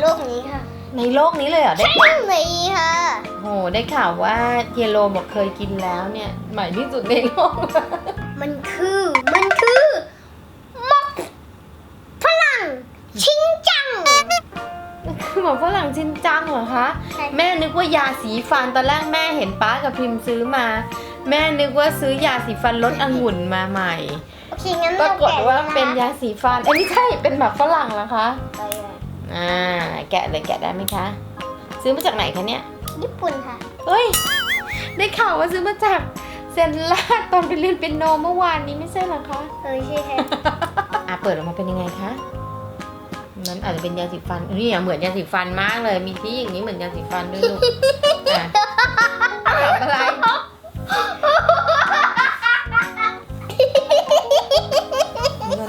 โลกนี้เลยเหรอได้ใช่เลยค่ะ โหได้ข่าวว่าเยโรบอกเคยกินแล้วเนี่ยใหม่ที่สุดในโลก มันคือมันคือมักฝรั่งชิงจังคือหมอฝรั่งจินจังเหรอคะใช่แม่นึกว่ายาสีฟันตอนแรกแม่เห็นป้ากับพิมพ์ซื้อมา แม่นึกว่าซื้อยาสีฟันลดองุ่นมาใหม่โอเคงั้นปรากฏว่าเป็นยาสีฟันเอ้ยไม่ใช่เป็นแบบฝรั่งเหรอคะไปเลย อ่า แกะเลยแกะได้ไหมคะ ซื้อมาจากไหนคะเนี่ย ญี่ปุ่นค่ะ เฮ้ย ได้ข่าวว่าซื้อมาจากเซนลาดตอนไปเรียนเปียโนเมื่อวานนี้ไม่ใช่เหรอคะ เออใช่ค่ะ อะเปิดออกมาเป็นยังไงคะนั้นอาจจะเป็นยาสีฟันนี่อะเหมือนยาสีฟันมากเลย มีที่อย่างนี้เหมือนยาสีฟันด้วยลูกอะถามอะไร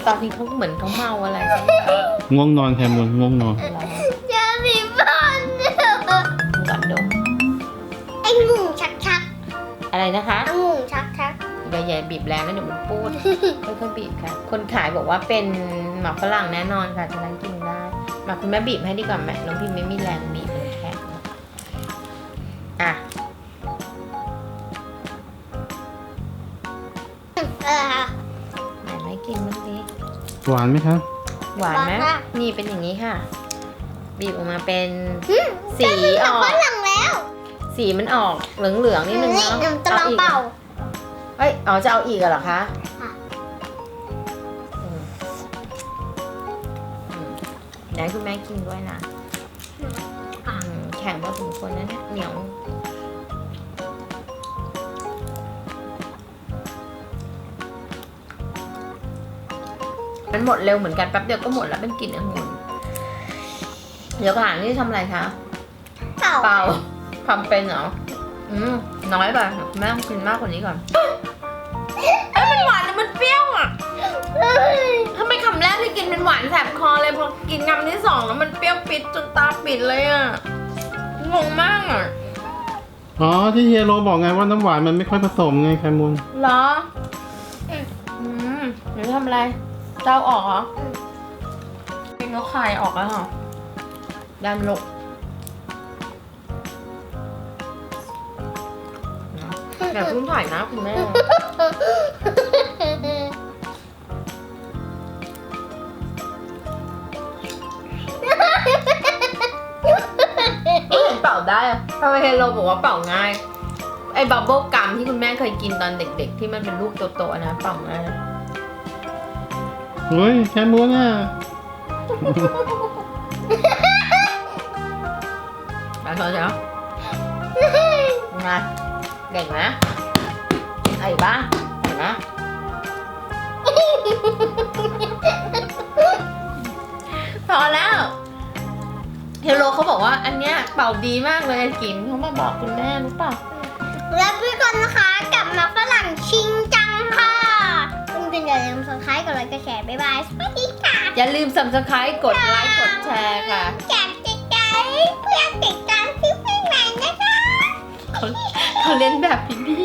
ตอนนี้เขาเหมือนเขาเมาอะไรใช่ไหมคะง่วงนอนแคมุนง่วงนอนเรายาสีฟันก่อนดมไอ้หมูชักชักอะไรนะคะไอ้หมูชักชักอย่าอย่าบีบแรงนะเดี๋ยวมันปูดค่อยๆบีบค่ะ คนขายบอกว่าเป็นหมากฝรั่งแน่นอนค่ะฉะนั้นกินได้หมากคุณแม่บีบให้ดีกว่าแม่น้องพิมไม่มีแรงบีบมันแข็งอะเออค่ะไหนไม่ กินมันดิหวานไหมครับ หวานไหมหวานมากนี่เป็นอย่างนี้ค่ะ บีบออกมาเป็น อืมสีออก ฝรั่งแล้วสีมันออกเหลืองๆนิดนึงเนาะนี่จะลองอีกเป่า เอ้ยอ๋อจะเอาอีกเหรอคะค่ะ อืมอืมไหนคุณแม่กินด้วยนะอืมแข็งพอสมควรนะเนี่ยเหนียว มันหมดเร็วเหมือนกันแป๊บเดียวก็หมดแล้วเป็นกลิ่นองุ่นเดี๋ยวก่อนนี่ทำอะไรคะ เป่าเปล่าทำเป็นเหรอ อืมน้อยไปแม่ต้องกินมากกว่านี้ก่อนเอ้ยมันหวานหรือมันเปรี้ยวอะเอ้ยทำไมคำแรกที่กินเป็นหวานแสบคอเลยพอกินคำที่สองแล้วมันเปรี้ยวปิดจนตาปิดเลยอะ งงมากอะ อ๋อที่เฮียโรบอกไงว่าน้ำหวานมันไม่ค่อยผสมไงแคมุนเหรอ อืมหรือทำอะไร เจ้าออกเหรอเป็นเขาคายออกแล้วเหรอดันลกแบบเพิ่งถ่ายนะคุณแม่ เป่าได้อะทำไมเฮโลบอกว่าเป่าง่าย ไอ้บับเบิลกัมที่คุณแม่เคยกินตอนเด็กๆ ที่มันเป็นลูกโตๆนะเป่าง่าย เฮ้ยแคมุนอะมาเถอะเนาะมาเก่งนะไอ้บ้าเห็นนะพอแล้วเฮโลเขาบอกว่าอันเนี้ยเป่าดีมากเลยกินเขามาบอกคุณแม่รู้เปล่าแล้วพี่คนนะคะ อย่าลืม subscribe กดไลค์กดแชร์ค่ะ อยากติดตามเพื่อนติดตามพี่พี่ใหม่นะคะ เขาเขาเล่นแบบพี่พี่